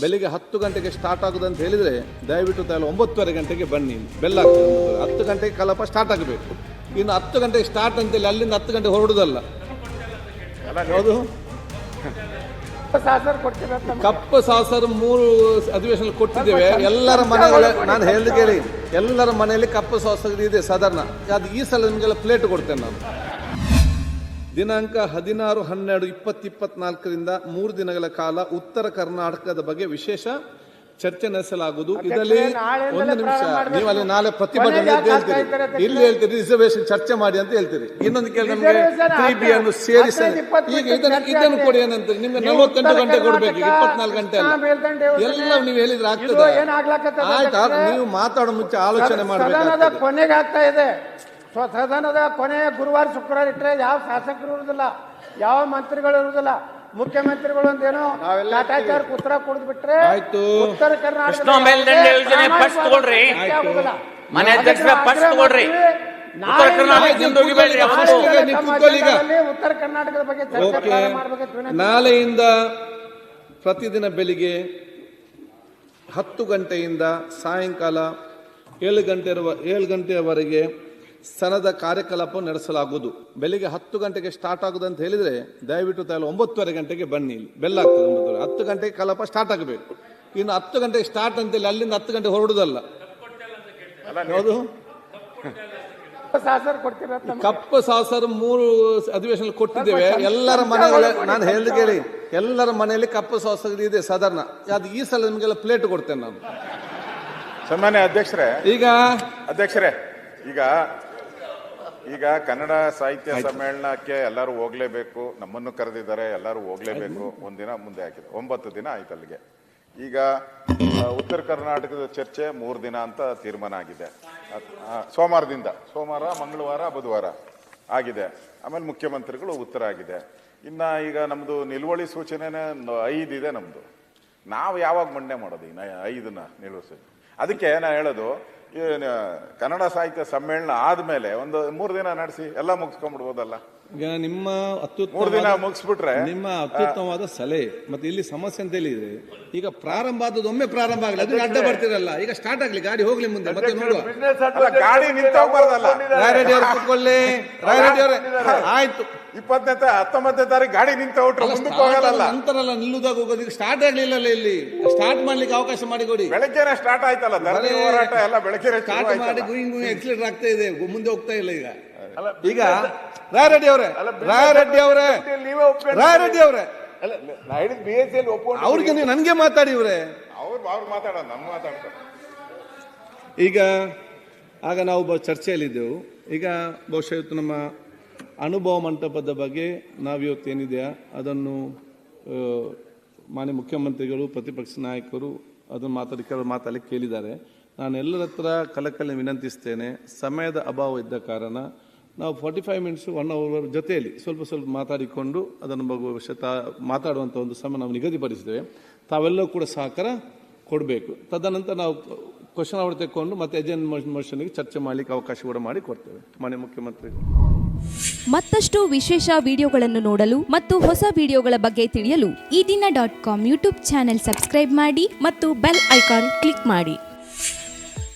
ಬೆಳಿಗ್ಗೆ ಹತ್ತು ಗಂಟೆಗೆ ಸ್ಟಾರ್ಟ್ ಆಗುದು ಅಂತ ಹೇಳಿದ್ರೆ ದಯವಿಟ್ಟು ತಾವು ಒಂಬತ್ತುವರೆ ಗಂಟೆಗೆ ಬನ್ನಿ. ಬೆಲ್ಲ ಹತ್ತು ಗಂಟೆಗೆ ಕಲಾಪ ಸ್ಟಾರ್ಟ್ ಆಗಬೇಕು. ಇನ್ನು ಹತ್ತು ಗಂಟೆಗೆ ಸ್ಟಾರ್ಟ್ ಅಂತೇಳಿ ಅಲ್ಲಿಂದ ಹತ್ತು ಗಂಟೆ ಹೊರಡುದಲ್ಲ. ಹೌದು? ಕಪ್ಪು, ಸಾಸರು ಮೂರು ಅಧಿವೇಶನ ಕೊಟ್ಟಿದ್ದೇವೆ. ಎಲ್ಲರ ಮನೆಗಳ ನಾನು ಹೇಳಿ ಕೇಳಿ. ಎಲ್ಲರ ಮನೆಯಲ್ಲಿ ಕಪ್ಪು, ಸಾಸರು ಇದೆ ಸಾಧಾರಣ. ಅದು ಈ ಸಲ ನಿಮಗೆಲ್ಲ ಪ್ಲೇಟ್ ಕೊಡ್ತೇನೆ ನಾನು. ದಿನಾಂಕ ಹದಿನಾರು ಹನ್ನೆರಡು ಇಪ್ಪತ್ತಿಪ್ಪತ್ನಾಲ್ಕರಿಂದ ಮೂರು ದಿನಗಳ ಕಾಲ ಉತ್ತರ ಕರ್ನಾಟಕದ ಬಗ್ಗೆ ವಿಶೇಷ ಚರ್ಚೆ ನಡೆಸಲಾಗುವುದು. ಇದರಲ್ಲಿ ಒಂದು ನಿಮಿಷ. ನೀವು ಅಲ್ಲಿ ನಾಳೆ ಪ್ರತಿಭಟನೆ ಅಂತ ಹೇಳ್ತೀರಿ. ಇಲ್ಲಿ ಹೇಳ್ತೀರಿ ರಿಸರ್ವೇಶನ್ ಚರ್ಚೆ ಮಾಡಿ ಅಂತ ಹೇಳ್ತೀರಿ. ಇನ್ನೊಂದು ಕೇಳಿ ನಮಗೆ ಟಿ ತ್ರೀ ಬಿ ಅನ್ನು ಸೇರಿಸಿ ಈಗ ಇದನ್ನು ಇದನ್ನು ಕೊಡಿ ಏನಂತೀರಿ ಏನಂತ. ನಿಮ್ಗೆ ನಲವತ್ತೆಂಟು ಗಂಟೆ ಕೊಡ್ಬೇಕು. ಇಪ್ಪತ್ನಾಲ್ಕು ಗಂಟೆ ಅಲ್ಲ. ಎಲ್ಲ ನೀವು ಹೇಳಿದ್ರೆ ಆಗ್ತದೆ. ಆಯ್ತಾ ನೀವು ಮಾತಾಡೋ ಮುಂಚೆ ಆಲೋಚನೆ ಮಾಡಬೇಕು ಕೊನೆಗೆ ಆಗ್ತಾ ಇದೆ. ಸ್ವ- ಸದನದ ಕೊನೆ ಗುರುವಾರ ಶುಕ್ರವಾರ ಇಟ್ಟರೆ ಯಾವ ಶಾಸಕರು ಇರುವುದಿಲ್ಲ ಯಾವ ಮಂತ್ರಿಗಳು ಇರುವುದಿಲ್ಲ ಮುಖ್ಯಮಂತ್ರಿಗಳು ಅಂದೇನೋ ಕಾಟಾಚಾರ ಉತ್ತರ ಕೊಡದ್ ಬಿಟ್ರೆ ಆಯ್ತು. ಉತ್ತರ ಕರ್ನಾಟಕ. ಉತ್ತರ ಕರ್ನಾಟಕದ ಬಗ್ಗೆ ನಾಳೆಯಿಂದ ಪ್ರತಿದಿನ ಬೆಳಿಗ್ಗೆ ಹತ್ತು ಗಂಟೆಯಿಂದ ಸಾಯಂಕಾಲ ಏಳು ಗಂಟೆ ಏಳು ಗಂಟೆಯವರೆಗೆ ಸನದ ಕಾರ್ಯಕಲಾಪ ನಡೆಸಲಾಗುವುದು. ಬೆಳಿಗ್ಗೆ ಹತ್ತು ಗಂಟೆಗೆ ಸ್ಟಾರ್ಟ್ ಆಗುದು ಅಂತ ಹೇಳಿದ್ರೆ ದಯವಿಟ್ಟು ತಾವು ಒಂಬತ್ತುವರೆ ಗಂಟೆಗೆ ಬನ್ನಿ ಇಲ್ಲಿ. ಬೆಲ್ಲ ಆಗ್ತದೆ ಒಂಬತ್ತುವರೆ. ಹತ್ತು ಗಂಟೆಗೆ ಕಲಾಪ ಸ್ಟಾರ್ಟ್ ಆಗಬೇಕು. ಇನ್ನು ಹತ್ತು ಗಂಟೆಗೆ ಸ್ಟಾರ್ಟ್ ಅಂತೇಳಿ ಅಲ್ಲಿಂದ ಹತ್ತು ಗಂಟೆ ಹೊರಡುದಲ್ಲ. ಹೌದು? ಕಪ್ಪು ಸಾಸರು ಮೂರು ಅಧಿವೇಶನ ಕೊಟ್ಟಿದ್ದೇವೆ. ಎಲ್ಲರ ಮನೆಗಳ ನಾನು ಹೇಳಿದ ಕೇಳಿ. ಎಲ್ಲರ ಮನೆಯಲ್ಲಿ ಕಪ್ಪು ಸಾಸರು ಇದೆ ಸಾಧಾರಣ. ಅದು ಈ ಸಲ ನಿಮಗೆಲ್ಲ ಪ್ಲೇಟ್ ಕೊಡ್ತೇನೆ ನಾನು. ಸನ್ಮಾನ್ಯ ಅಧ್ಯಕ್ಷರೇ ಈಗ? ಅಧ್ಯಕ್ಷರೇ ಈಗ ಈಗ ಕನ್ನಡ ಸಾಹಿತ್ಯ ಸಮ್ಮೇಳನಕ್ಕೆ ಎಲ್ಲರೂ ಹೋಗ್ಲೇಬೇಕು ನಮ್ಮನ್ನು ಕರೆದಿದ್ದಾರೆ ಎಲ್ಲರೂ ಹೋಗ್ಲೇಬೇಕು. ಒಂದಿನ ಮುಂದೆ ಹಾಕಿದ್ರು ಒಂಬತ್ತು ದಿನ ಆಯ್ತು ಅಲ್ಲಿಗೆ. ಈಗ ಉತ್ತರ ಕರ್ನಾಟಕದ ಚರ್ಚೆ ಮೂರು ದಿನ ಅಂತ ತೀರ್ಮಾನ ಆಗಿದೆ. ಸೋಮವಾರದಿಂದ. ಸೋಮವಾರ ಮಂಗಳವಾರ ಬುಧವಾರ ಆಗಿದೆ. ಆಮೇಲೆ ಮುಖ್ಯಮಂತ್ರಿಗಳು ಉತ್ತರ ಆಗಿದೆ. ಇನ್ನ ಈಗ ನಮ್ದು ನಿಲುವಳಿ ಸೂಚನೆನೇ ಐದು ಇದೆ ನಮ್ದು. ನಾವು ಯಾವಾಗ ಮಂಡನೆ ಮಾಡೋದು ಇನ್ನ ಐದನ್ನ ನಿಲುವಳಿ ಅದಕ್ಕೆ ನಾ ಹೇಳೋದು ಕನ್ನಡ ಸಾಹಿತ್ಯ ಸಮ್ಮೇಳನ ಆದ್ಮೇಲೆ ಒಂದು ಮೂರು ದಿನ ನಡೆಸಿ ಎಲ್ಲ ಮುಗಿಸ್ಕೊಂಡ್ಬಿಡ್ಬೋದಲ್ಲ? ಈಗ ನಿಮ್ಮ ಮೂರು ದಿನ ಮುಗಿಸ್ಬಿಟ್ರೆ ನಿಮ್ಮ ಅತ್ಯುತ್ತಮವಾದ ಸಲಹೆ ಮತ್ತೆ ಇಲ್ಲಿ ಸಮಸ್ಯೆ ಅಂತ ಹೇಳಿದ್ರೆ ಈಗ ಪ್ರಾರಂಭ ಆದದ್ದು ಒಮ್ಮೆ ಪ್ರಾರಂಭ ಆಗಲಿ ಅದು ಅಡ್ಡ ಬರ್ತಿರಲ್ಲ ಈಗ ಸ್ಟಾರ್ಟ್ ಆಗ್ಲಿ ಗಾಡಿ ಹೋಗ್ಲಿ ಮುಂದೆ ಮತ್ತೆ ನೋಡುವ. ಗಾಡಿ ನಿಂತೋಗ್ಬಾರ್ದಲ್ಲ ರಾಯರೆಡ್ಡಿ ಅವರು ಕೂತ್ಕೊಳ್ಳಿ ರಾಯರೆಡ್ಡಿ ಅವರೇ ಆಯ್ತು. ಇಪ್ಪತ್ತನೇ ಹತ್ತೊಂಬತ್ತನೇ ತಾರೀಕು ಗಾಡಿ ನಿಂತ ಹೊಟ್ರೆ ಮುಂದಕ್ಕೆ ಹೋಗಲ್ಲ ನಿಲ್ಲುದಾಗ ಹೋಗೋದು ಈಗ ಸ್ಟಾರ್ಟ್ ಆಗ್ಲಿಲ್ಲಲ್ಲ ಇಲ್ಲಿ? ಸ್ಟಾರ್ಟ್ ಮಾಡ್ಲಿಕ್ಕೆ ಅವಕಾಶ ಮಾಡಿ ಕೊಡಿ ಬೆಳಗ್ಗೆನೆ ಸ್ಟಾರ್ಟ್ ಆಯ್ತಲ್ಲ? ಧರಣಿ ಹೋರಾಟ ಎಲ್ಲ ಬೆಳಗ್ಗೆನೆ ಸ್ಟಾರ್ಟ್ ಮಾಡಿ. ಗುಯಿಂಗ್ ಗುಯಿಂಗ್ ಎಕ್ಸಿಲೇಟರ್ ಆಗ್ತಾ ಇದೆ. ಮುಂದೆ ಹೋಗ್ತಾ ಇಲ್ಲ ಈಗ. ಈಗ ರಾಯರೆಡ್ಡಿ ಅವರೇ ರಾಯರೆಡ್ಡಿ ಅವರೇ ರಾಯರೆಡ್ಡಿ ಅವರೇ. ಬಿ ಎಸ್ ಎಲ್ ಒಪ್ಕೊಂಡು ಅವ್ರಿಗೆ ನೀವು ನನ್ಗೆ ಮಾತಾಡಿ ಇವ್ರೆ. ಅವ್ರು ಅವ್ರು ನಮ್ಮ ಮಾತಾಡ್ತಾರೆ. ಈಗ ಆಗ ನಾವು ಚರ್ಚೆಯಲ್ಲಿದ್ದೆವು. ಈಗ ಬಹುಶಃ ಇವತ್ತು ನಮ್ಮ ಅನುಭವ ಮಂಟಪದ ಬಗ್ಗೆ ನಾವಿವತ್ತು ಏನಿದೆಯಾ ಅದನ್ನು ಮಾನ್ಯ ಮುಖ್ಯಮಂತ್ರಿಗಳು ಪ್ರತಿಪಕ್ಷ ನಾಯಕರು ಅದನ್ನು ಮಾತಾಡಿ ಕೆಲವರು ಮಾತಾಡಲಿಕ್ಕೆ ಕೇಳಿದ್ದಾರೆ. ನಾನು ಎಲ್ಲರ ಹತ್ರ ಕಲಕಲ್ಲಿ ವಿನಂತಿಸ್ತೇನೆ, ಸಮಯದ ಅಭಾವ ಇದ್ದ ಕಾರಣ ನಾವು forty five minutes one hour ಜೊತೆಯಲ್ಲಿ ಸ್ವಲ್ಪ ಸ್ವಲ್ಪ ಮಾತಾಡಿಕೊಂಡು ಅದನ್ನು ಬಹುಶಃ ಮಾತಾಡುವಂಥ ಒಂದು ಸಮಯ ನಾವು ನಿಗದಿಪಡಿಸಿದ್ದೇವೆ. ತಾವೆಲ್ಲರೂ ಕೂಡ ಸಹಕಾರ ಕೊಡಬೇಕು. ತದನಂತರ ನಾವು ಕ್ವಶನ್ ಅವರು ತೆಕ್ಕೊಂಡು ಮತ್ತೆ ಎಜೆಂಡ್ ಮೋಷನ್ಗೆ ಚರ್ಚೆ ಮಾಡಲಿಕ್ಕೆ ಅವಕಾಶ ಕೂಡ ಮಾಡಿ ಕೊಡ್ತೇವೆ. ಮಾನ್ಯ ಮುಖ್ಯಮಂತ್ರಿಗಳು ಮತ್ತಷ್ಟು ವಿಶೇಷ ವಿಡಿಯೋಗಳನ್ನು ನೋಡಲು ಮತ್ತು ಹೊಸ ವಿಡಿಯೋಗಳ ಬಗ್ಗೆ ತಿಳಿಯಲು Ee Dina dot com YouTube channel subscribe ಮಾಡಿ ಮತ್ತು ಬೆಲ್ ಐಕಾನ್ ಕ್ಲಿಕ್ ಮಾಡಿ.